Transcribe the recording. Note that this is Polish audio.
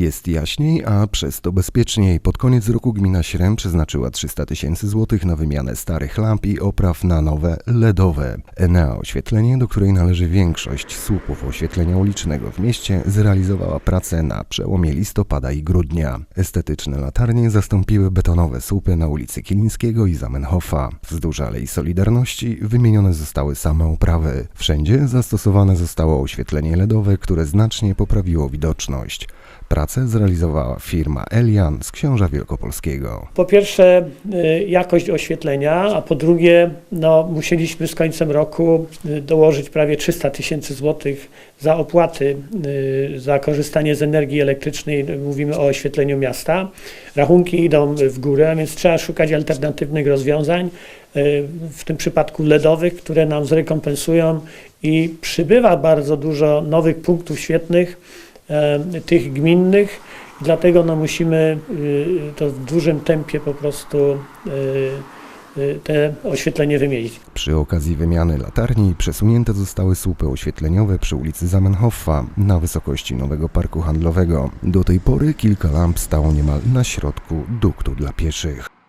Jest jaśniej, a przez to bezpieczniej. Pod koniec roku gmina Śrem przeznaczyła 300 tysięcy złotych na wymianę starych lamp i opraw na nowe LEDowe. Enea Oświetlenie, do której należy większość słupów oświetlenia ulicznego w mieście, zrealizowała pracę na przełomie listopada i grudnia. Estetyczne latarnie zastąpiły betonowe słupy na ulicy Kilińskiego i Zamenhofa. Wzdłuż Alei Solidarności wymienione zostały same oprawy. Wszędzie zastosowane zostało oświetlenie LEDowe, które znacznie poprawiło widoczność. Pracę zrealizowała firma Elian z Książa Wielkopolskiego. Po pierwsze y, jakość oświetlenia, a po drugie no, musieliśmy z końcem roku y, dołożyć prawie 300 tysięcy złotych za opłaty y, za korzystanie z energii elektrycznej. Mówimy o oświetleniu miasta. Rachunki idą w górę, więc trzeba szukać alternatywnych rozwiązań, w tym przypadku LEDowych, które nam zrekompensują i przybywa bardzo dużo nowych punktów świetnych, tych gminnych. Dlatego no, musimy y, to w dużym tempie po prostu y, y, te oświetlenie wymienić. Przy okazji wymiany latarni przesunięte zostały słupy oświetleniowe przy ulicy Zamenhofa na wysokości nowego parku handlowego. Do tej pory kilka lamp stało niemal na środku duktu dla pieszych.